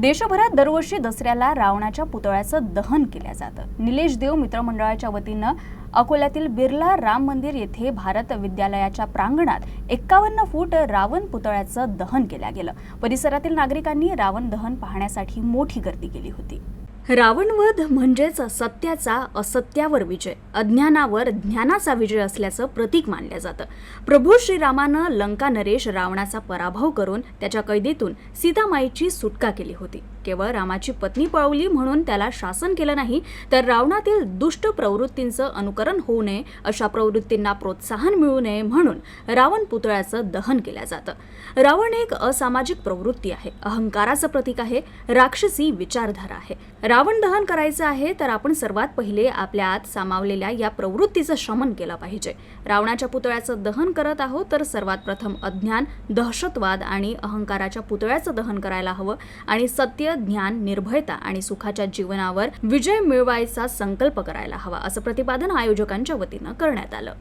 देशभरात दरवर्षी दसऱ्याला रावणाच्या पुतळ्याचं दहन केलं जातं. निलेश देव मित्रमंडळाच्या वतीनं अकोल्यातील बिर्ला राम मंदिर येथे भारत विद्यालयाच्या प्रांगणात एक्कावन्न फूट रावण पुतळ्याचं दहन केलं गेलं. परिसरातील नागरिकांनी रावण दहन पाहण्यासाठी मोठी गर्दी केली होती. रावणवध म्हणजेच सत्याचा असत्यावर विजय. अज्ञानावर ज्ञानाचा विजय असल्याचं प्रतीक मानलं जातं. प्रभू श्रीरामानं लंका नरेश रावणाचा पराभव करून त्याच्या कैदेतून सीतामाईची सुटका केली होती. केवळ रामाची पत्नी पळवली म्हणून त्याला शासन केलं नाही तर रावणातील दुष्ट प्रवृत्तींचं अनुकरण होऊ नये अशा प्रवृत्तींना प्रोत्साहन मिळू नये म्हणून रावण पुतळ्याचं दहन केलं जातं. रावण एक असामाजिक प्रवृत्ती आहे अहंकाराचं प्रतीक आहे राक्षसी विचारधारा आहे. रावण दहन करायचं आहे तर आपण सर्वात पहिले आपल्या आत सामावलेल्या या प्रवृत्तीचं शमन केलं पाहिजे. रावणाच्या पुतळ्याचं दहन करत आहोत तर सर्वात प्रथम अज्ञान दहशतवाद आणि अहंकाराच्या पुतळ्याचं दहन करायला हवं. आणि सत्य ज्ञान निर्भयता आणि सुखाच्या जीवनावर विजय मिळवायचा संकल्प करायला हवा असं प्रतिपादन आयोजकांच्या वतीनं करण्यात आलं.